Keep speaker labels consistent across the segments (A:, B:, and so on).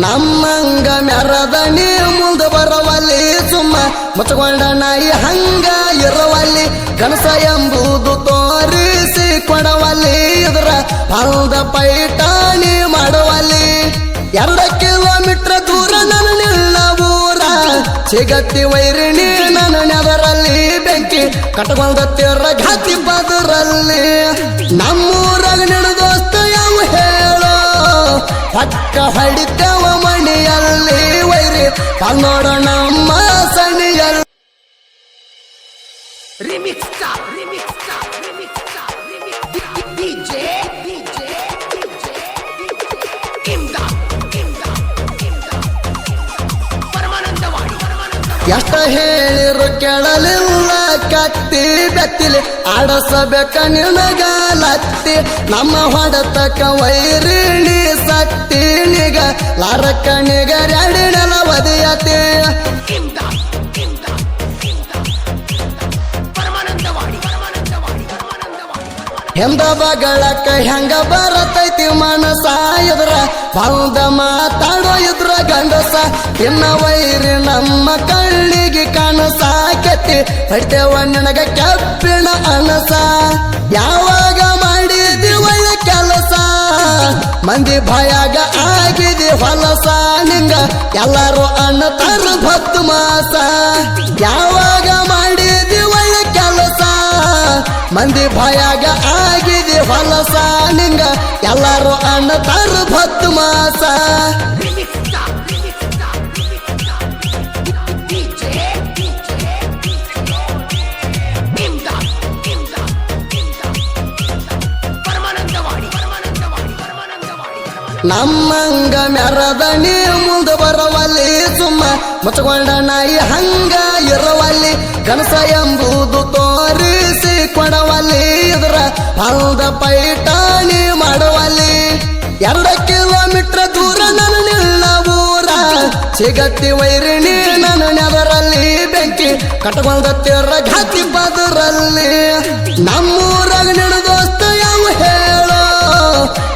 A: ನಮ್ಮಂಗ ಮೆರದನಿ ಮುಂದ ಬರವಲ್ಲಿ ಸುಮ್ಮ. ಮುಚ್ಚಕೊಂಡ ನಾಯಿ ಹಂಗ ಇರವಲ್ಲಿ, ಕನಸ ಎಂಬುದು ತೋರಿಸಿ ಕೊಡವಲ್ಲಿ. ಇದರ ಹಲ್ದ ಪೈಟಾಣಿ ಮಾಡುವಲ್ಲಿ. ಎರಡು ಕಿಲೋಮೀಟರ್ ದೂರ ನನ್ನ ನಿಲ್ಲ ಊರ. ಸಿಗತ್ತಿ ವೈರಿಣಿ ನನ್ನ ನೆದರಲ್ಲಿ ಬೆಂಕಿ. ಕಟ್ಕೊಂಡ ತೀರ ಘಾತಿ ಬದರಲ್ಲಿ ನಮ್ಮೂರಾಗ ಹೇಳೋ ಪಕ್ಕ ಹಡಿತವ ಮಣಿಯಲ್ಲಿ ವೈರಿ. ಕನ್ನಡ ನಮ್ಮ ಸಣಿಯಲ್ಲಿ ಎಷ್ಟ ಹೇಳಿರು ಕೇಳಲಿಲ್ಲ ಕತ್ತಿ ಬೆತ್ತಿಲಿ. ಆಡಸಬೇಕ ನಿನಗಲತ್ತಿ ನಮ್ಮ ಹೊಡೆತಕ್ಕ ವೈರಿಣಿ. ನಿಗರ್ಯಾಡಿ ನೆಲ ಒದೆಯತಿ ಹೆಂದ ಬಗಳಕ್ಕ ಹೆಂಗ ಬರತೈತಿ ಮನಸ ಬಂದ ಮಾತಾಡೋ ಇದ್ರ ಗಂಡಸ ಇನ್ನ ವೈರಿ ನಮ್ಮ ಕಣ್ಣಿಗೆ ಕನಸ ಕೆತ್ತಿ ಹೊಡ್ತೇವ ನಿನಗ ಕೆಪ್ಪಿನ ಅನಸ ಯಾವಾಗ ಮಂದಿ ಭಯಾಗ ಆಗಿದೆ ಹೊಲಸ ನಿಂಗ ಎಲ್ಲರೂ ಅನ್ನತಾರ ಭತ್ತು ಮಾಸ. ಯಾವಾಗ ಮಾಡಿದಿ ಒಳ್ಳೆ ಕೆಲಸ? ಮಂದಿ ಭಯಾಗ ಆಗಿದೆ ಹೊಲಸ ನಿಂಗ ಎಲ್ಲರೂ ಅನ್ನತಾರ ಭತ್ತು ಮಾಸ. ನಮ್ಮಂಗ ಮೆರದನಿ ಮುಂದೆ ಬರವಲ್ಲಿ ಸುಮ್ಮ ಮುಚ್ಚಕೊಂಡ ನಾಯಿ ಹಂಗ ಇರವಲ್ಲಿ ಕನಸ ಎಂಬುದು ತೋರಿಸಿ ಕೊಡವಲ್ಲಿ ಇದರ ಹಲ್ದ ಪೈಟಾಣಿ ಮಾಡುವಲ್ಲಿ. ಎರಡು ಕಿಲೋಮೀಟರ್ ದೂರ ನನ್ನ ನಿಲ್ಲ ಊರ. ಸಿಗತ್ತಿ ವೈರಿಣಿ ನನ್ನ ನೆದರಲ್ಲಿ ಬೆಂಕಿ ಕಟ್ಕೊಂಡ ತೀರ ಘಾತಿ ಬದರಲ್ಲಿ. ನಮ್ಮೂರಾಗ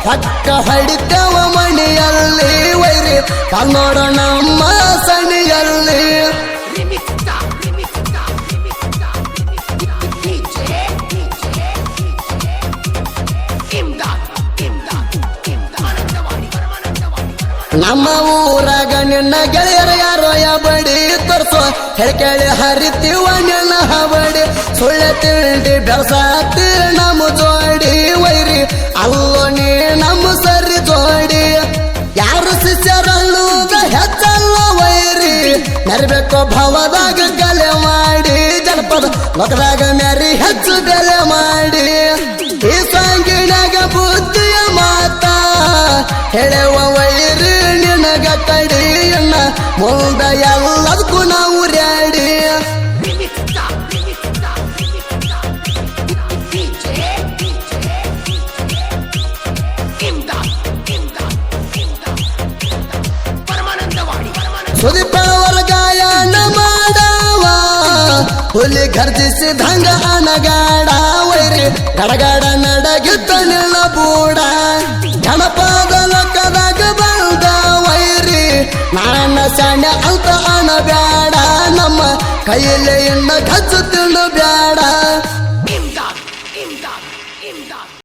A: ಪಕ್ಕ ಹಡಿತವ ಮಣಿಯಲ್ಲಿ ವೈರಿ, ಕನ್ನಡ ನಮ್ಮ ಸಣಿಯಲ್ಲಿ ನಮ್ಮ ಊರಾಗ ನಿನ್ನ ಗೆಳೆಯರ ಯಾರೋ ಬಡಿ ತೋರ್ಸೋ. ಹೇಳ್ಕೇಳಿ ಹರಿತೀವ ನಿನ್ನ ಹಬಡಿ. ಸುಳ್ಳೆ ತಿಂಡಿ ಬೆಳಸಾತಿ ನಮ್ಮ ಜೋಡಿ ವೈರಿ. ಅಲ್ಲೋ ಮೆರಿಬೇಕು ಭವದಾಗ ಗಲೆ ಮಾಡಿ, ಜನಪದ ಲೋಕದಾಗ ಮ್ಯಾರಿ ಹೆಚ್ಚು ಬೆಲೆ ಮಾಡಿ. ಈ ಸಾಂಗಿನಾಗ ಬುದ್ಧಿಯ ಮಾತ, ಹೇಳುವ ವೈರಿ ನಿನಗ ಕಡಿಯಣ್ಣ ಮುಂದ ಎಲ್ಲದಕ್ಕೂ ಹುಲಿ ಗರ್ಜಿಸಿದಂಗ ಅನಗಾಡ ವೈರಿ. ಗಡಗಡ ನಡಗಿದ್ದ ನಿಲ್ಲ ಬೂಡ. ಗಣಪದ ಲಕ್ಕದಾಗ ಬಂದ ವೈರಿ. ನಾರಾಯಣ ಸಾಣ್ಯ ಅಂತ ಅನಬ್ಯಾಡ. ನಮ್ಮ ಕೈಯಲ್ಲಿ ಎಣ್ಣ ಖರ್ಚು ತಿಂಡು ಬ್ಯಾಡ.